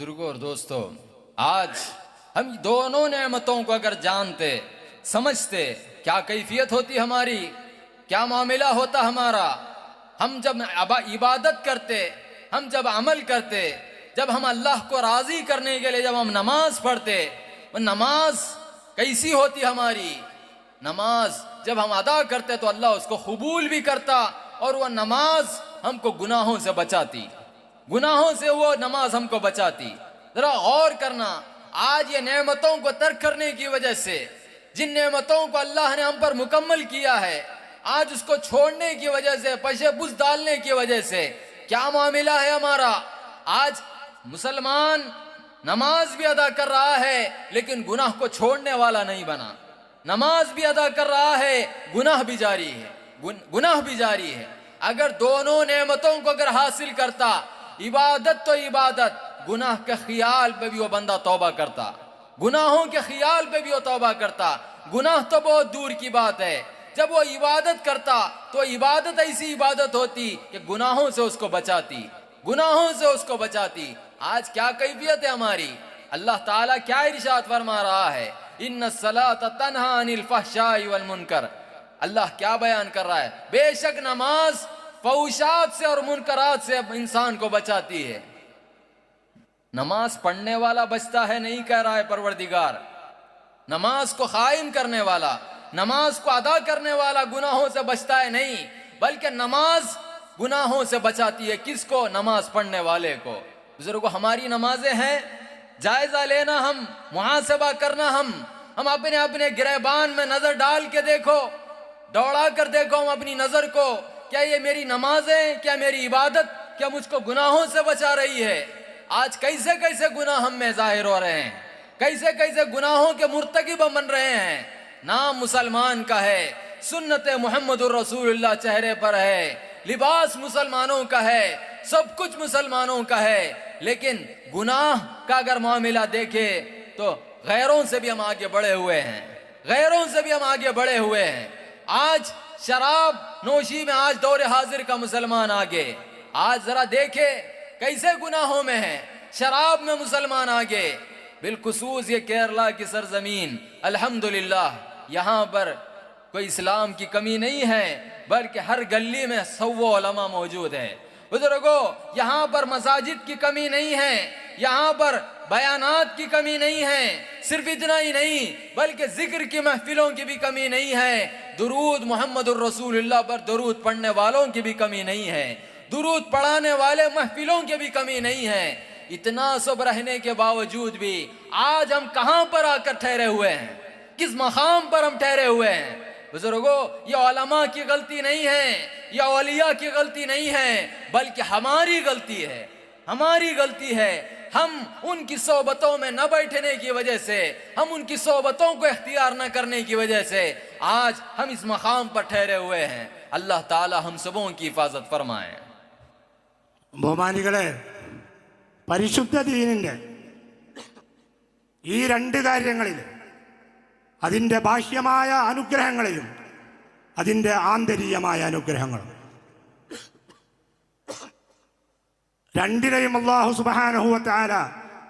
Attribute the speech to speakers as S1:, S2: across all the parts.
S1: بزرگوں اور دوستو آج ہم دونوں نعمتوں کو اگر جانتے، سمجھتے، کیا کیفیت ہوتی ہماری؟ کیا معاملہ ہوتا ہمارا؟ ہم جب عبادت کرتے، ہم جب عمل کرتے، جب ہم اللہ کو راضی کرنے کے لیے جب ہم نماز پڑھتے، وہ نماز کیسی ہوتی ہماری؟ نماز جب ہم ادا کرتے تو اللہ اس کو قبول بھی کرتا اور وہ نماز ہم کو گناہوں سے بچاتی۔ گناہوں سے وہ نماز ہم کو بچاتی۔ ذرا غور کرنا، آج یہ نعمتوں کو ترک کرنے کی وجہ سے، جن نعمتوں کو اللہ نے ہم پر مکمل کیا ہے، آج اس کو چھوڑنے کی وجہ سے، پشے بز ڈالنے کی وجہ سے۔ کیا معاملہ ہے ہمارا؟ آج مسلمان نماز بھی ادا کر رہا ہے، لیکن گناہ کو چھوڑنے والا نہیں بنا۔ نماز بھی ادا کر رہا ہے، گناہ بھی جاری ہے۔ گناہ بھی جاری ہے۔ اگر دونوں نعمتوں کو اگر حاصل کرتا عبادت تو عبادت، گناہ کے خیال پہ بھی وہ بندہ توبہ کرتا۔ گناہوں کے خیال پہ بھی وہ توبہ کرتا۔ گناہ تو بہت دور کی بات ہے۔ جب وہ عبادت کرتا تو عبادت ایسی عبادت ہوتی کہ گناہوں سے اس کو بچاتی۔ گناہوں سے اس کو بچاتی۔ آج کیا کیفیت ہے ہماری؟ اللہ تعالیٰ کیا ارشاد فرما رہا ہے؟ ان تنہا عن الفحشاء والمنکر اللہ کیا بیان کر رہا ہے؟ بے شک نماز فوشات سے اور منکرات سے انسان کو بچاتی ہے۔ نماز پڑھنے والا بچتا ہے نہیں کہہ رہا ہے پروردگار۔ نماز کو قائم کرنے والا، نماز کو ادا کرنے والا گناہوں سے بچتا ہے نہیں، بلکہ نماز گناہوں سے بچاتی ہے۔ کس کو؟ نماز پڑھنے والے کو۔ بزرگو، ہماری نمازیں ہیں۔ جائزہ لینا ہم، محاسبہ کرنا ہم۔ ہم اپنے اپنے گرہبان میں نظر ڈال کے دیکھو، دوڑا کر دیکھو ہم اپنی نظر کو۔ کیا یہ میری نماز ہے؟ کیا میری عبادت؟ کیا مجھ کو گناہوں سے بچا رہی ہے؟ آج کیسے کیسے گناہ ہم میں ظاہر ہو رہے ہیں؟ کیسے کیسے گناہوں کے مرتکب بن رہے ہیں؟ نام مسلمان کا ہے، سنت محمد الرسول اللہ چہرے پر ہے، لباس مسلمانوں کا ہے، سب کچھ مسلمانوں کا ہے، لیکن گناہ کا اگر معاملہ دیکھے تو غیروں سے بھی ہم آگے بڑھے ہوئے ہیں۔ غیروں سے بھی ہم آگے بڑھے ہوئے ہیں۔ آج شراب نوشی میں آج دور حاضر کا مسلمان آگے۔ آج ذرا دیکھے کیسے گناہوں میں ہے شراب میں مسلمان آگے۔ بالخصوص یہ کیرلا کی سرزمین۔ الحمدللہ، یہاں پر کوئی اسلام کی کمی نہیں ہے، بلکہ ہر گلی میں سو علماء موجود ہے بزرگوں یہاں پر مساجد کی کمی نہیں ہے، یہاں پر بیانات کی کمی نہیں ہے، صرف اتنا ہی نہیں، بلکہ ذکر کی محفلوں کی بھی کمی نہیں ہے۔ درود محمد الرسول اللہ پر درود پڑھنے والوں کی بھی کمی نہیں ہے۔ درود پڑھانے والے محفلوں کی بھی کمی نہیں ہے۔ اتنا سب رہنے کے باوجود بھی آج ہم کہاں پر آ کر ٹھہرے ہوئے ہیں؟ کس مقام پر ہم ٹھہرے ہوئے ہیں؟ بزرگوں یہ علماء کی غلطی نہیں ہے، یہ اولیاء کی غلطی نہیں ہے، بلکہ ہماری غلطی ہے۔ ہماری غلطی ہے۔ हम उनकी सोबतों में न बैठने की वजह से हम उनकी सोबतों को इख्तियार न करने की वजह से आज हम इस मकाम पर ठहरे हुए हैं अल्लाह ताला हम सबों की हिफाजत फरमाए
S2: ബഹുമാനികളെ പരിശുദ്ധ ദീനിൻ്റെ ഈ രണ്ട് കാര്യങ്ങളിൽ അതിൻ്റെ ബാഹ്യമായ അനുഗ്രഹങ്ങളിലും അതിൻ്റെ ആന്തരീയമായ അനുഗ്രഹങ്ങളും രണ്ടിനെയും അള്ളാഹു സുബാനഹുവത്താല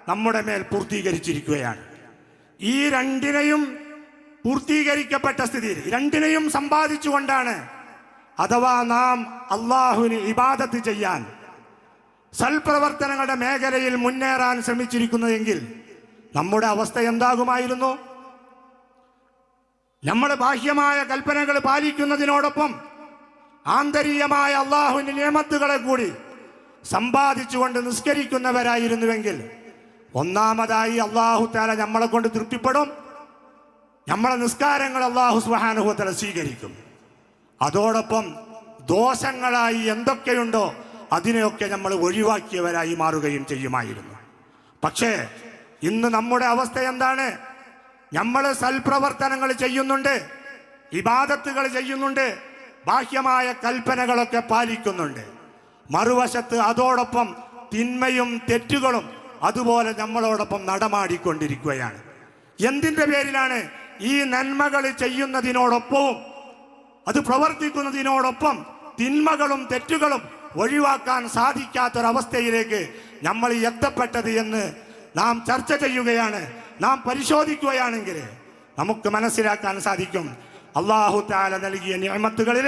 S2: നമ്മുടെ മേൽ പൂർത്തീകരിച്ചിരിക്കുകയാണ്. ഈ രണ്ടിനെയും പൂർത്തീകരിക്കപ്പെട്ട സ്ഥിതിയിൽ രണ്ടിനെയും സമ്പാദിച്ചുകൊണ്ടാണ് അഥവാ നാം അള്ളാഹുവിന് ഇബാദത്ത് ചെയ്യാൻ സൽപ്രവർത്തനങ്ങളുടെ മേഖലയിൽ മുന്നേറാൻ ശ്രമിച്ചിരിക്കുന്നതെങ്കിൽ നമ്മുടെ അവസ്ഥ എന്താകുമായിരുന്നു? നമ്മുടെ ബാഹ്യമായ കൽപ്പനകൾ പാലിക്കുന്നതിനോടൊപ്പം ആന്തരീയമായ അള്ളാഹുവിന്റെ നിയമത്തുകളെ കൂടി സമ്പാദിച്ചുകൊണ്ട് നിസ്കരിക്കുന്നവരായിരുന്നുവെങ്കിൽ ഒന്നാമതായി അള്ളാഹു താല നമ്മളെ കൊണ്ട് തൃപ്തിപ്പെടും. നമ്മളെ നിസ്കാരങ്ങൾ അള്ളാഹു സുഹാനുഭവത്തല സ്വീകരിക്കും. അതോടൊപ്പം ദോഷങ്ങളായി എന്തൊക്കെയുണ്ടോ അതിനെയൊക്കെ നമ്മൾ ഒഴിവാക്കിയവരായി മാറുകയും ചെയ്യുമായിരുന്നു. പക്ഷേ ഇന്ന് നമ്മുടെ അവസ്ഥ എന്താണ്? നമ്മൾ സൽപ്രവർത്തനങ്ങൾ ചെയ്യുന്നുണ്ട് ഇബാദത്തുകൾ ചെയ്യുന്നുണ്ട് ബാഹ്യമായ കൽപ്പനകളൊക്കെ പാലിക്കുന്നുണ്ട്. മറുവശത്ത് അതോടൊപ്പം തിന്മയും തെറ്റുകളും അതുപോലെ നമ്മളോടൊപ്പം നടമാടിക്കൊണ്ടിരിക്കുകയാണ്. എന്തിന്റെ പേരിലാണ് ഈ നന്മകൾ ചെയ്യുന്നതിനോടൊപ്പവും അത് പ്രവർത്തിക്കുന്നതിനോടൊപ്പം തിന്മകളും തെറ്റുകളും ഒഴിവാക്കാൻ സാധിക്കാത്തൊരവസ്ഥയിലേക്ക് നമ്മൾ എത്തപ്പെട്ടത് എന്ന് നാം ചർച്ച ചെയ്യുകയാണ് നാം പരിശോധിക്കുകയാണെങ്കിൽ നമുക്ക് മനസ്സിലാക്കാൻ സാധിക്കും. അള്ളാഹു താല നൽകിയ നിയമത്തുകളിൽ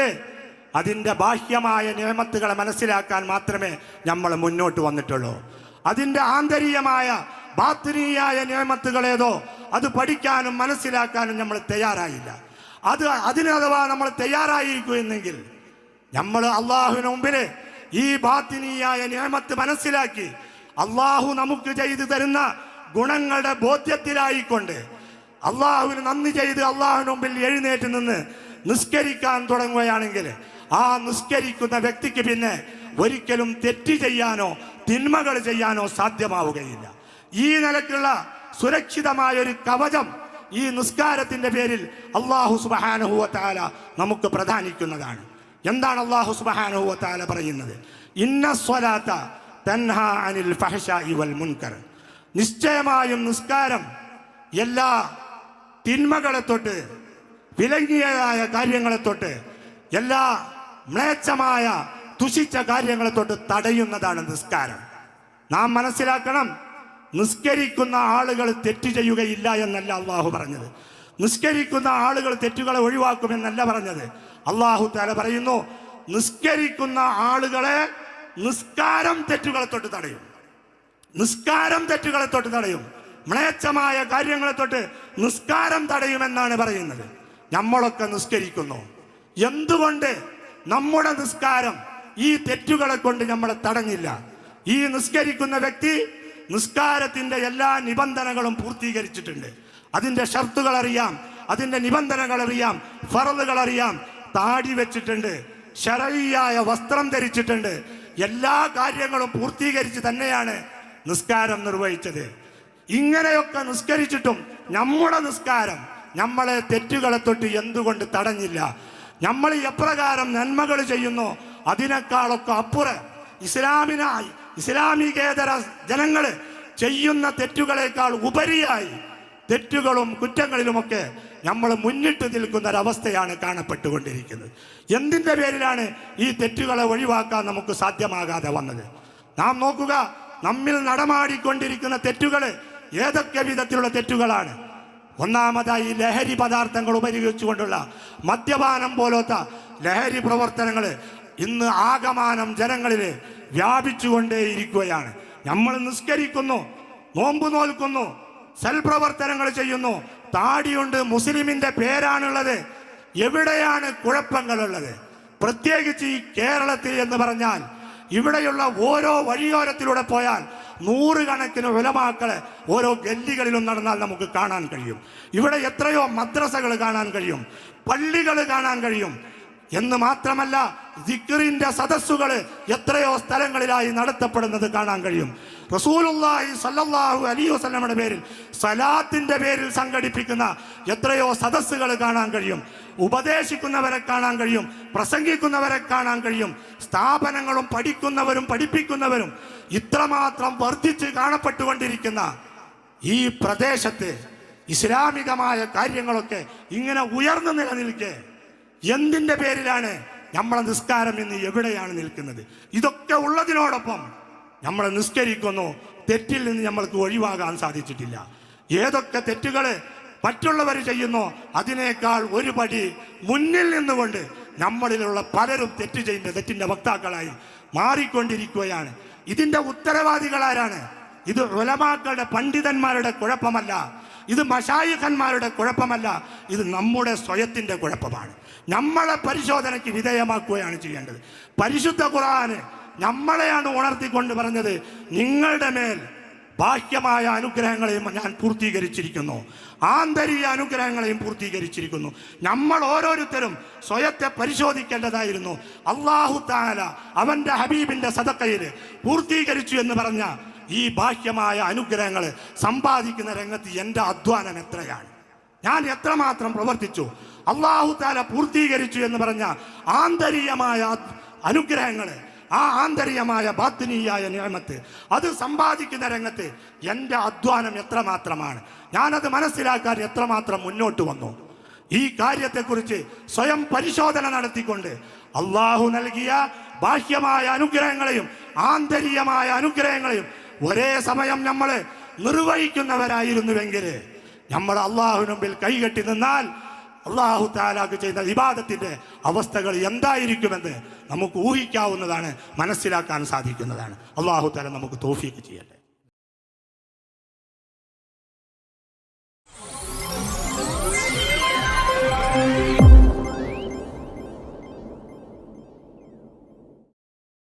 S2: അതിന്റെ ബാഹ്യമായ നിയമത്തുകളെ മനസ്സിലാക്കാൻ മാത്രമേ നമ്മൾ മുന്നോട്ട് വന്നിട്ടുള്ളൂ. അതിന്റെ ആന്തരികമായ ബാത്തിനീയായ നിയമത്തുകളേതോ അത് പഠിക്കാനും മനസ്സിലാക്കാനും നമ്മൾ തയ്യാറായില്ല. അത് അതിന് അഥവാ നമ്മൾ തയ്യാറായിരിക്കുമെന്നെങ്കിൽ നമ്മൾ അള്ളാഹുവിന് മുമ്പിൽ ഈ ബാത്തിനീയായ നിയമത്ത് മനസ്സിലാക്കി അള്ളാഹു നമുക്ക് ചെയ്തു തരുന്ന ഗുണങ്ങളുടെ ബോധ്യത്തിലായിക്കൊണ്ട് അള്ളാഹുവിന് നന്ദി ചെയ്ത് അള്ളാഹുവിന് മുമ്പിൽ എഴുന്നേറ്റ് നിന്ന് നിസ്കരിക്കാൻ തുടങ്ങുകയാണെങ്കിൽ ആ നിസ്കരിക്കുന്ന വ്യക്തിക്ക് പിന്നെ ഒരിക്കലും തെറ്റ് ചെയ്യാനോ തിന്മകൾ ചെയ്യാനോ സാധ്യമാവുകയില്ല. ഈ നിലക്കുള്ള സുരക്ഷിതമായ ഒരു കവചം ഈ നിസ്കാരത്തിന്റെ പേരിൽ അള്ളാഹു സുബാനുഹൂവത്താല നമുക്ക് പ്രധാനിക്കുന്നതാണ് എന്താണ് അള്ളാഹു സുബാനുഹൂവത്താല പറയുന്നത്? ഇന്ന സ്വലാത്ത തൻഹ അനിൽ ഫഹഷ വൽ മുൻകർ. നിശ്ചയമായും നിസ്കാരം എല്ലാ തിന്മകളെ തൊട്ട് വിലങ്ങിയതായ കാര്യങ്ങളെ തൊട്ട് എല്ലാ മ്ലേച്ഛമായ ദുഷിച്ച കാര്യങ്ങളെ തൊട്ട് തടയുന്നതാണ് നിസ്കാരം. നാം മനസ്സിലാക്കണം നിസ്കരിക്കുന്ന ആളുകൾ തെറ്റ് ചെയ്യുകയില്ല എന്നല്ല അള്ളാഹു പറഞ്ഞത്. നിസ്കരിക്കുന്ന ആളുകൾ തെറ്റുകളെ ഒഴിവാക്കുമെന്നല്ല പറഞ്ഞത്. അള്ളാഹു തല പറയുന്നു നിസ്കരിക്കുന്ന ആളുകളെ നിസ്കാരം തെറ്റുകളെ തൊട്ട് തടയും. നിസ്കാരം തെറ്റുകളെ തൊട്ട് തടയും. മ്ലേച്ഛമായ കാര്യങ്ങളെ തൊട്ട് നിസ്കാരം തടയുമെന്നാണ് പറയുന്നത്. നമ്മളൊക്കെ നിസ്കരിക്കുന്നു. എന്തുകൊണ്ട്? നമ്മുടെ നിസ്കാരം ഈ തെറ്റുകളെ കൊണ്ട് നമ്മളെ തടഞ്ഞില്ല. ഈ നിസ്കരിക്കുന്ന വ്യക്തി നിസ്കാരത്തിന്റെ എല്ലാ നിബന്ധനകളും പൂർത്തീകരിച്ചിട്ടുണ്ട്. അതിന്റെ ഷർത്തുകൾ അറിയാം അതിന്റെ നിബന്ധനകൾ അറിയാം ഫറലുകൾ അറിയാം താടി വെച്ചിട്ടുണ്ട് ശരയിയായ വസ്ത്രം ധരിച്ചിട്ടുണ്ട്. എല്ലാ കാര്യങ്ങളും പൂർത്തീകരിച്ച് തന്നെയാണ് നിസ്കാരം നിർവഹിച്ചത്. ഇങ്ങനെയൊക്കെ നിസ്കരിച്ചിട്ടും നമ്മുടെ നിസ്കാരം നമ്മളെ തെറ്റുകളെ തൊട്ട് എന്തുകൊണ്ട് തടഞ്ഞില്ല? നമ്മൾ എപ്രകാരം നന്മകൾ ചെയ്യുന്നു അതിനേക്കാളൊക്കെ അപ്പുറം ഇസ്ലാമിനായി ഇസ്ലാമികേതര ജനങ്ങൾ ചെയ്യുന്ന തെറ്റുകളേക്കാൾ ഉപരിയായി തെറ്റുകളും കുറ്റങ്ങളിലുമൊക്കെ നമ്മൾ മുന്നിട്ട് നിൽക്കുന്ന ഒരവസ്ഥയാണ് കാണപ്പെട്ടുകൊണ്ടിരിക്കുന്നത്. എന്തിന്റെ പേരിലാണ് ഈ തെറ്റുകളെ ഒഴിവാക്കാൻ നമുക്ക് സാധ്യമാകാതെ വന്നത്? നാം നോക്കുക നമ്മിൽ നടമാടിക്കൊണ്ടിരിക്കുന്ന തെറ്റുകൾ ഏതൊക്കെ വിധത്തിലുള്ള തെറ്റുകളാണ്? ഒന്നാമതായി ലഹരി പദാർത്ഥങ്ങൾ ഉപയോഗിച്ചുകൊണ്ടുള്ള മദ്യപാനം പോലത്തെ ലഹരി പ്രവർത്തനങ്ങൾ ഇന്ന് ആഗമാനം ജനങ്ങളിൽ വ്യാപിച്ചുകൊണ്ടേയിരിക്കുകയാണ്. നമ്മൾ നിസ്കരിക്കുന്നു നോമ്പ് നോൽക്കുന്നു സൽപ്രവർത്തനങ്ങൾ ചെയ്യുന്നു. താടിയുണ്ട് മുസ്ലിമിന്റെ പേരാണുള്ളത്. എവിടെയാണ് കുഴപ്പങ്ങളുള്ളത്? പ്രത്യേകിച്ച് ഈ കേരളത്തിൽ എന്ന് പറഞ്ഞാൽ ഇവിടെയുള്ള ഓരോ വഴിയോരത്തിലൂടെ പോയാൽ നൂറുകണക്കിന് ഉലമാക്കളെ ഓരോ ഗല്ലികളിലും നടന്നാൽ നമുക്ക് കാണാൻ കഴിയും. ഇവിടെ എത്രയോ മദ്രസകൾ കാണാൻ കഴിയും. പള്ളികൾ കാണാൻ കഴിയും. എന്ന് മാത്രമല്ല ദിക്റിന്റെ സദസ്സുകൾ എത്രയോ സ്ഥലങ്ങളിലായി നടത്തപ്പെടുന്നത് കാണാൻ കഴിയും. റസൂലുള്ളാഹി സല്ലല്ലാഹു അലൈഹി വസല്ലമയുടെ പേരിൽ സലാത്തിന്റെ പേരിൽ സംഘടിപ്പിക്കുന്ന എത്രയോ സദസ്സുകൾ കാണാൻ കഴിയും. ഉപദേശിക്കുന്നവരെ കാണാൻ കഴിയും. പ്രസംഗിക്കുന്നവരെ കാണാൻ കഴിയും. സ്ഥാപനങ്ങളും പഠിക്കുന്നവരും പഠിപ്പിക്കുന്നവരും ഇത്രമാത്രം വർദ്ധിച്ച് കാണപ്പെട്ടുകൊണ്ടിരിക്കുന്ന ഈ പ്രദേശത്ത് ഇസ്ലാമികമായ കാര്യങ്ങളൊക്കെ ഇങ്ങനെ ഉയർന്നു നിലനിൽക്കെ എന്തിന്റെ പേരിലാണ് നമ്മളെ നിസ്കാരം ഇന്ന് എവിടെയാണ് നിൽക്കുന്നത്? ഇതൊക്കെ ഉള്ളതിനോടൊപ്പം നമ്മൾ നിസ്കരിക്കുന്നു. തെറ്റിൽ നിന്ന് നമ്മൾക്ക് ഒഴിവാകാൻ സാധിച്ചിട്ടില്ല. ഏതൊക്കെ തെറ്റുകൾ മറ്റുള്ളവർ ചെയ്യുന്നു അതിനേക്കാൾ ഒരു പടി മുന്നിൽ നിന്നുകൊണ്ട് നമ്മളിലുള്ള പലരും തെറ്റ് ചെയ്യുന്ന തെറ്റിന്റെ വക്താക്കളായി മാറിക്കൊണ്ടിരിക്കുകയാണ്. ഇതിന്റെ ഉത്തരവാദികളാരാണ് ഇത് ഉലമാക്കളുടെ പണ്ഡിതന്മാരുടെ കുഴപ്പമല്ല. ഇത് മഷായിഖന്മാരുടെ കുഴപ്പമല്ല. ഇത് നമ്മുടെ സ്വയത്തിന്റെ കുഴപ്പമാണ്. നമ്മളെ പരിശോധനയ്ക്ക് വിധേയമാക്കുകയാണ് ചെയ്യേണ്ടത്. പരിശുദ്ധ ഖുർആന് നമ്മളെയാണ് ഉണർത്തിക്കൊണ്ട് പറഞ്ഞത് നിങ്ങളുടെ മേൽ ബാഹ്യമായ അനുഗ്രഹങ്ങളെയും ഞാൻ പൂർത്തീകരിച്ചിരിക്കുന്നു. ആന്തരിക അനുഗ്രഹങ്ങളെയും പൂർത്തീകരിച്ചിരിക്കുന്നു. നമ്മൾ ഓരോരുത്തരും സ്വയത്തെ പരിശോധിക്കേണ്ടതായിരുന്നു. അള്ളാഹു താല അവന്റെ ഹബീബിന്റെ സദക്കയിൽ പൂർത്തീകരിച്ചു എന്ന് പറഞ്ഞ ഈ ബാഹ്യമായ അനുഗ്രഹങ്ങൾ സമ്പാദിക്കുന്ന രംഗത്ത് എന്റെ അധ്വാനം എത്രയാണ്? ഞാൻ എത്രമാത്രം പ്രവർത്തിച്ചു? അള്ളാഹു താല പൂർത്തീകരിച്ചു എന്ന് പറഞ്ഞ ആന്തരികമായ അനുഗ്രഹങ്ങൾ ആ ആന്തരികമായ ബാത്തിനീയായ നിയമത്ത് അത് സമ്പാദിക്കുന്ന രംഗത്ത് എന്റെ അധ്വാനം എത്രമാത്രമാണ്. ഞാനത് മനസ്സിലാക്കാൻ എത്രമാത്രം മുന്നോട്ട് വന്നു. ഈ കാര്യത്തെക്കുറിച്ച് സ്വയം പരിശോധന നടത്തിക്കൊണ്ട് അള്ളാഹു നൽകിയ ബാഹ്യമായ അനുഗ്രഹങ്ങളെയും ആന്തരികമായ അനുഗ്രഹങ്ങളെയും ഒരേ സമയം നമ്മൾ നിർവഹിക്കുന്നവരായിരുന്നുവെങ്കിൽ നമ്മൾ അള്ളാഹുനുമ്പിൽ കൈകെട്ടി നിന്നാൽ അള്ളാഹു താലാക്ക് ചെയ്ത വിവാദത്തിന്റെ അവസ്ഥകൾ എന്തായിരിക്കുമെന്ന് നമുക്ക് ഊഹിക്കാവുന്നതാണ് മനസ്സിലാക്കാൻ സാധിക്കുന്നതാണ്. അള്ളാഹു താല നമുക്ക് തോഫിക്ക് ചെയ്യട്ടെ.